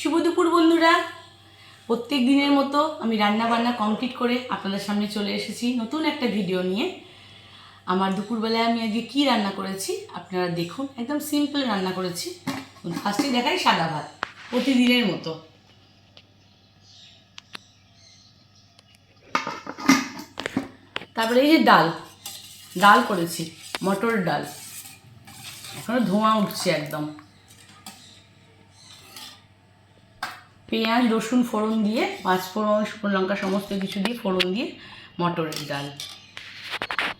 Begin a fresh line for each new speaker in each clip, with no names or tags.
শুভ দুপুর, বন্ধুরা। প্রত্যেক দিনের মতো আমি রান্না বান্না কমপ্লিট করে আপনাদের সামনে চলে এসেছি নতুন একটা ভিডিও নিয়ে। আমার দুপুরবেলায় আমি আজকে কী রান্না করেছি? আপনারা দেখুন, একদম সিম্পল রান্না করেছি। ফার্স্টে দেখাই সাদা ভাত, প্রতিদিনের মতো। তারপরে এই যে ডাল ডাল করেছি, মটর ডাল। এখনও ধোঁয়া উঠছে একদম। পেঁয়াজ, রসুন ফোড়ন দিয়ে, পাঁচ ফোড়ন, শুকনো লঙ্কা সমস্ত কিছু দিয়ে ফোড়ন দিয়ে মটরের ডাল।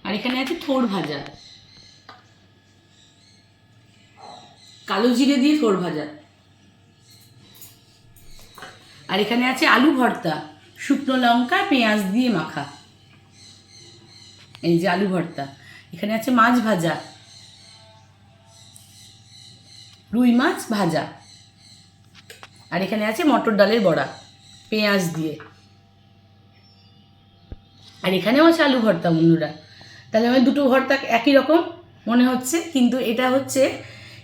আর এখানে আছে থোর ভাজা। কালো জিরে দিয়ে থোর ভাজা। আর এখানে আছে আলু ভর্তা, শুকনো লঙ্কা, পেঁয়াজ দিয়ে মাখা। এই যে আলু ভর্তা। এখানে আছে মাছ ভাজা। রুই মাছ ভাজা। আর এখানে আছে মটর ডালের বড়া, পেঁয়াজ দিয়ে। আর এখানেও আছে আলু ভর্তা, বন্ধুরা। তাহলে আমার দুটো ভর্তা একই রকম, মনে হচ্ছে, কিন্তু এটা হচ্ছে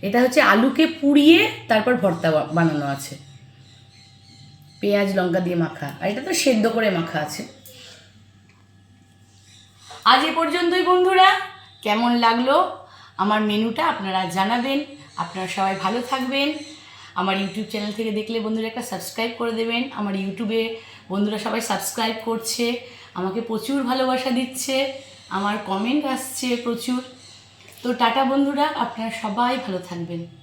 এটা হচ্ছে আলুকে পুড়িয়ে তারপর ভর্তা বানানো আছে। পেঁয়াজ, লঙ্কা দিয়ে মাখা, আর এটা তো সেদ্ধ করে মাখা আছে। আজ এ পর্যন্তই, বন্ধুরা। কেমন লাগল? আমার মেনুটা আপনারা জানাবেন। আপনারা সবাই ভালো থাকবেন। আমার ইউটিউব চ্যানেল থেকে দেখলে বন্ধুরা একটা সাবস্ক্রাইব করে দেবেন। আমার ইউটিউবে বন্ধুরা সবাই সাবস্ক্রাইব করছে, আমাকে প্রচুর ভালোবাসা দিচ্ছে, আমার কমেন্ট আসছে প্রচুর। তো টাটা বন্ধুরা, আপনারা সবাই ভালো থাকবেন।